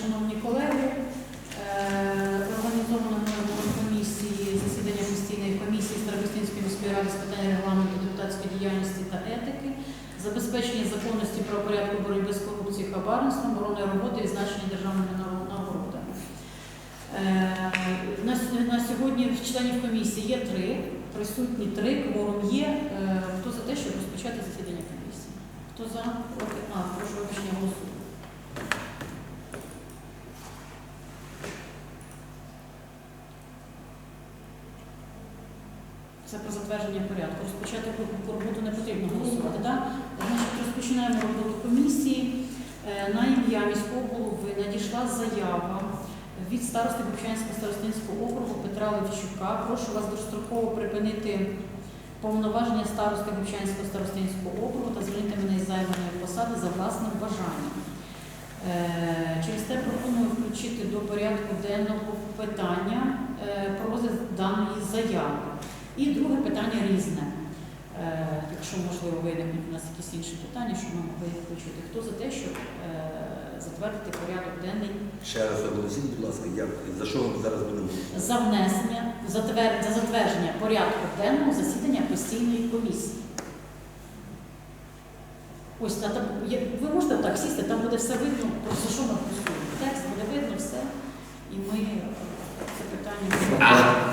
шановні колеги. Е, Організовано комісії засідання постійної комісії Старобістинської міської ради з питань регламенту депутатської діяльності та етики, забезпечення законності правопорядку боротьби з корупцією хабарництвом, оборони роботи і значення державними нар- нагородами. Е, На, сьогодні в членів комісії є три, присутні три, кворум є. Е, Хто за те, щоб розпочати засідання комісії? Хто за? А, прошу вибачення голосу. Це про затвердження порядку. Розпочати по- по роботу не потрібно голосувати. Так? Значить, розпочинаємо роботу комісії. Е, На ім'я міського голови надійшла заява від старости Бучанського старостинського округу Петра Левчука. Прошу вас достроково припинити повноваження старости Бучанського старостинського округу та звільнити мене із займаної посади за власним бажанням. Е, Через те пропоную включити до порядку денного питання е, про розгляд даної заяви. І друге питання різне. Е, Якщо можливо виникнуть у нас якісь інші питання, щоб ми могли включити. Хто за те, щоб е, затвердити порядок денний Ще раз оголосіть, будь ласка, як, за що ми зараз будемо? за внесення, затвер- за затвердження порядку денного засідання постійної комісії. Ось та, та, ви можете так сісти, там буде все видно, про що ми голосуємо. Текст буде видно все, і ми е, це питання.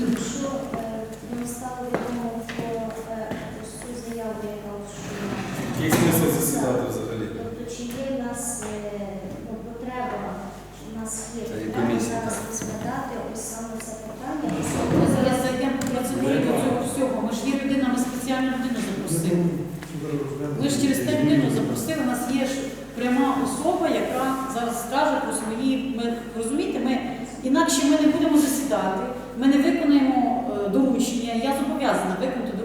Якщо е, нам стало відомо про е, ось цю заяву, яка що Який смисл засідати взагалі? Тобто, чи є в нас е, ну, потреба, в нас є потреба зараз розглядати ось саме це питання? Ми зараз зайдемо по процедурі до цього всього. Ми ж є людина, ми спеціальну людину запросили. Ми ж через те людину запросили. У нас є ж пряма особа, яка зараз скаже про свої. Ми розумієте, ми інакше ми не будемо засідати, ми не виконаємо е, доручення. Я зобов'язана виконати.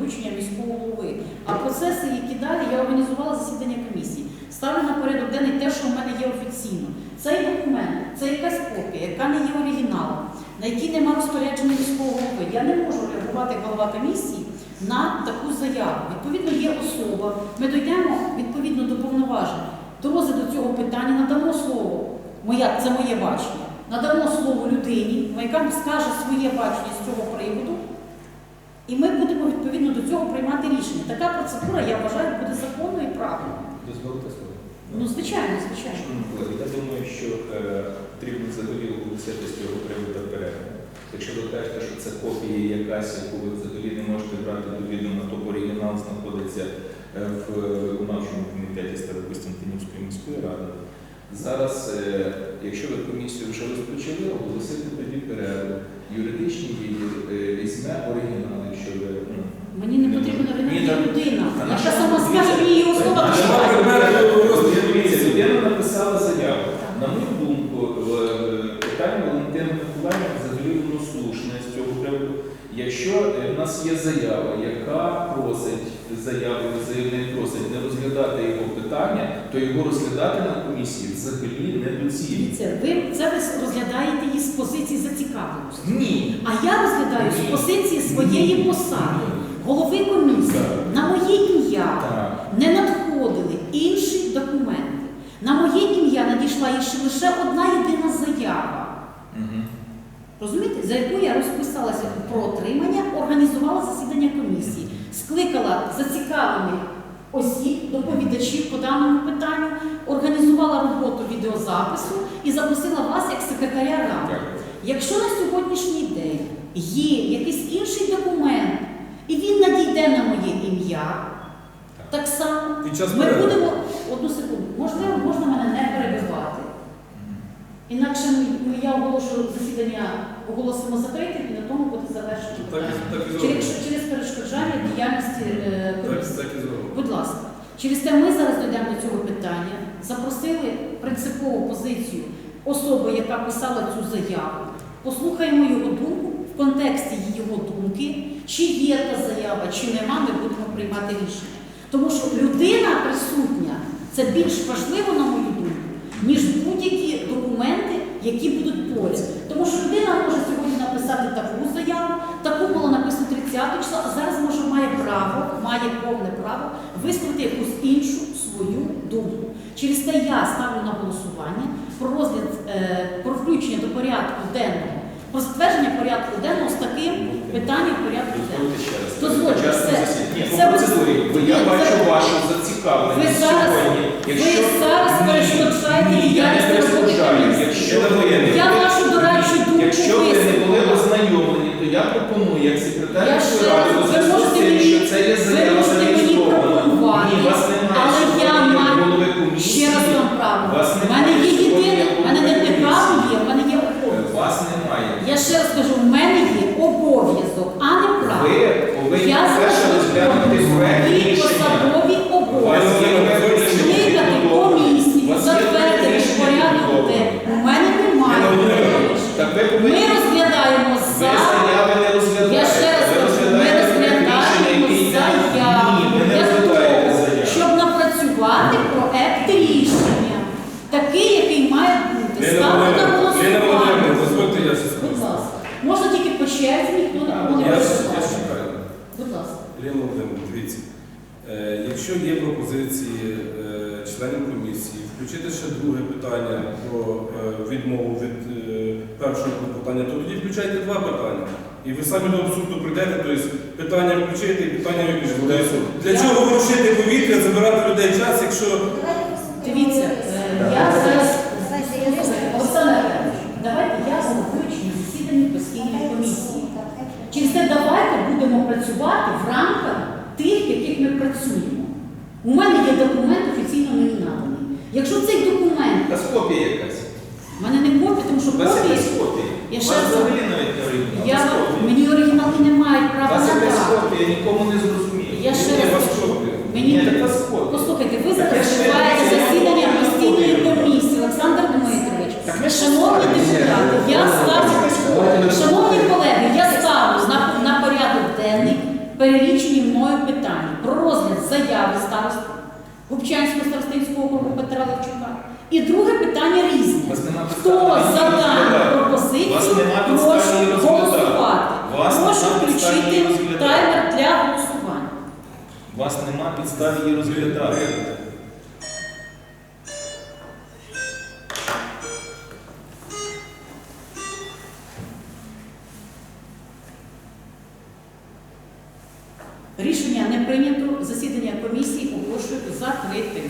А процеси, які далі, я організувала засідання комісії. Ставлю на порядок денний те, що в мене є офіційно. Цей документ, це якась копія, яка не є оригіналом, на якій немає розпорядження міського голови. Я не можу реагувати голова комісії на таку заяву. Відповідно, є особа. Ми дійдемо відповідно до повноважень. До розгляду цього питання надамо слово. Моя, це моє бачення. Надамо слово людині, яка скаже своє бачення з цього будемо відповідно приймати рішення. Така процедура, я вважаю, буде законною і правильною. Дозволите слово? Ну, звичайно, звичайно. Я думаю, що е, потрібно взагалі оголосити з цього приводу перегляд. Якщо ви кажете, що це копія якась, яку ви взагалі не можете брати до відома, то оригінал знаходиться е, в виконавчому комітеті Старокостянтинівської міської ради. Зараз, е, якщо ви комісію вже розпочали, оголосити тоді перерву. Юридичний відділ візьме оригінал, якщо ви ну, Мені не потрібна Ні, оригінальна так- людина. Яка сама скаже, мені. Дивіться, Людина написала заяву. На мою думку, е, питання Валентина Миколаївна взагалі воно слушне з цього приводу. Якщо е, в нас є заява, яка просить заяву, заявник просить не розглядати його питання, то його розглядати на комісії взагалі недоцільно. Дивіться, ви це ви розглядаєте її з позиції зацікавленості. Ні. А я розглядаю з позиції своєї Ні. посади, голови комісії. Так. На моє ім'я не надходили інші документи. На моє ім'я надійшла ще лише одна єдина заява. Розумієте, за яку я розписалася про отримання, організувала засідання комісії, скликала зацікавлених осіб, доповідачів по даному питанню, організувала роботу відеозапису і запросила вас як секретаря ради. Якщо на сьогоднішній день є якийсь інший документ, і він надійде на моє ім'я, так само ми перерви. будемо одну секунду. Можливо, можна мене не перебивати. Інакше я оголошую засідання, оголосимо закритим і на тому буде завершено. Так так і. Через, через перешкоджання діяльності е, комісії. Так, так і. Будь ласка, через те ми зараз дійдемо до цього питання, запросили принципову позицію особи, яка писала цю заяву. Послухаємо його думку в контексті його думки, чи є та заява, чи нема, ми будемо приймати рішення. Тому що людина присутня це більш важливо, на мою думку, ніж будь-які документи, які будуть поряд. Тому що людина може сьогодні написати таку заяву, таку було написано 30 числа, а зараз може має право, має повне право висловити якусь іншу свою думку. Через те я ставлю на голосування про розгляд, е, про включення до порядку денного, про затвердження порядку денного з таким питанням порядку денного. Дозвольте. Це процедурі. Ви- Я бачу вашу зацікавленість сьогодні. ви зараз перешкоджаєте я не діяльність роботи перешкоджаю. комісії. Я вашу дорадчу Лена Володимирівна, дивіться. Е, якщо є пропозиції е, членів комісії, включити ще друге питання про е, відмову від першого питання, то тоді включайте два питання. І ви самі до абсурду прийдете, тобто питання включити і питання виключити. Для чого ворушити повітря, забирати людей час, якщо Дивіться, я зараз Давайте юриста. Оксана Іванівна, давайте я головуючий засіданні постійної комісії. Так, хай Через те давайте будемо працювати в рамках тих, яких ми працюємо. У мене є документ офіційно мені наданий. Якщо цей документ, Та з копія якась. в мене не копія, тому що У вас копії, копія. Я ще раз- я, мені оригінали не мають У права вас якась копія, нікому не зрозуміє. Я ще раз копія. мені Ні, копія. послухайте, ви зараз відбуваєте засідання постійної комісії, Олександр Дмитрович. Шановні депутати, я ставлю, шановні колеги, я ставлю на, на порядок денний перелічені мною питання про розгляд заяви старости Губчанського старостинського округу Петра Левчука. І друге питання різне. Хто за дану пропозицію, прошу голосувати. Прошу включити таймер для голосування. У вас нема підстав її розглядати. Рішення не прийнято. Засідання комісії оголошую закритим.